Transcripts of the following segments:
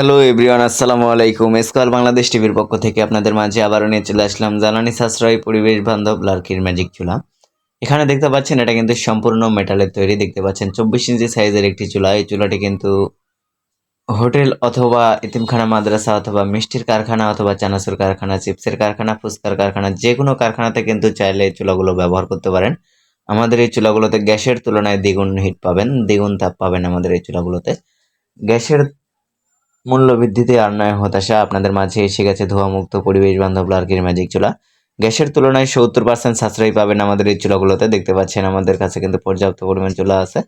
Hello everyone, আসসালামু আলাইকুম। এসকাল বাংলাদেশ টিভির পক্ষ থেকে আপনাদের মাঝে আবারও নিয়ে চলে আসলাম জ্বালানি সাশ্রয় পরিবেশ বান্ধব লার্কির ম্যাজিক চুলা। এখানে দেখতে পাচ্ছেন, এটা কিন্তু সম্পূর্ণ মেটালের তৈরি। দেখতে পাচ্ছেন, চব্বিশ ইঞ্চি সাইজের একটি চুলা। এই চুলাটি কিন্তু হোটেল অথবা ইতিমখানা মাদ্রাসা অথবা মিষ্টির কারখানা অথবা চানাচুর কারখানা, চিপসের কারখানা, ফুচকার কারখানা যে কোনো কারখানাতে কিন্তু চাইলে এই চুলাগুলো ব্যবহার করতে পারেন। আমাদের এই চুলাগুলোতে গ্যাসের তুলনায় দ্বিগুণ হিট পাবেন, দ্বিগুণ তাপ পাবেন আমাদের এই চুলাগুলোতে। গ্যাসের মূল্য বৃদ্ধিতে আর নয় হতাশা আপনাদের মাঝে এসে গেছে ধোঁয়ামুক্ত পরিবেশ বান্ধব লার্কির ম্যাজিক চুলা। গ্যাসের তুলনায় সত্তর পার্সেন্ট সাশ্রয়ী পাবেন আমাদের এই চুলাগুলোতে। দেখতে পাচ্ছেন আমাদের কাছে কিন্তু পর্যাপ্ত পরিমাণ চুলা আছে।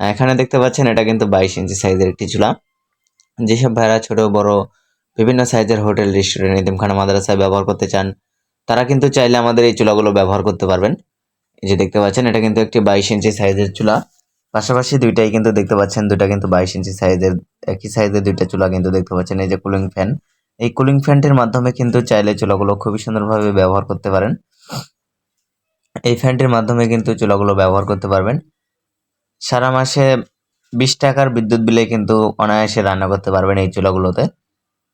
এখানে দেখতে পাচ্ছেন এটা কিন্তু বাইশ ইঞ্চি সাইজের একটি চুলা। যেসব ভাইরা ছোট, বড়, বিভিন্ন সাইজের হোটেল, রেস্টুরেন্ট ইতিমখানা মাদ্রাসায় ব্যবহার করতে চান, তারা কিন্তু চাইলে আমাদের এই চুলাগুলো ব্যবহার করতে পারবেন। এই যে দেখতে পাচ্ছেন, এটা কিন্তু একটি বাইশ ইঞ্চি সাইজের চুলা। পাশাপাশি দুইটাই কিন্তু দেখতে পাচ্ছেন, দুইটা কিন্তু বাইশ ইঞ্চি সাইজের, একই সাইজের দুইটা চুলা কিন্তু দেখতে পাচ্ছেন, এই যে কুলিং ফ্যান এই কুলিং ফ্যানটির মাধ্যমে কিন্তু চাইলে চুলাগুলো খুবই সুন্দরভাবে ব্যবহার করতে পারেন। এই ফ্যানটির মাধ্যমে কিন্তু চুলাগুলো ব্যবহার করতে পারবেন। সারা মাসে বিশ টাকার বিদ্যুৎ বিলে কিন্তু অনায়াসে রান্না করতে পারবেন এই চুলাগুলোতে।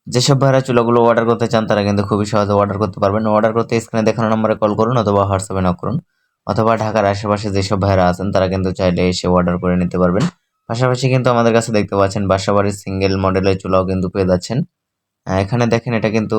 যেসব ভাইরা চুলাগুলো অর্ডার করতে চান, তারা কিন্তু খুবই সহজে অর্ডার করতে পারবেন। অর্ডার করতে স্ক্রিনে দেখানো নম্বরে কল করুন অথবা হোয়াটসঅ্যাপে নক করুন। অথবা ঢাকার আশেপাশে যেসব ভাইরা আছেন, তারা কিন্তু চাইলে এসে অর্ডার করে নিতে পারবেন। পাশাপাশি কিন্তু আমাদের কাছে দেখতে পাচ্ছেন বাসাবাড়ির সিঙ্গেল মডেলের চুলাও কিন্তু পেয়ে যাচ্ছেন। এখানে দেখেন এটা কিন্তু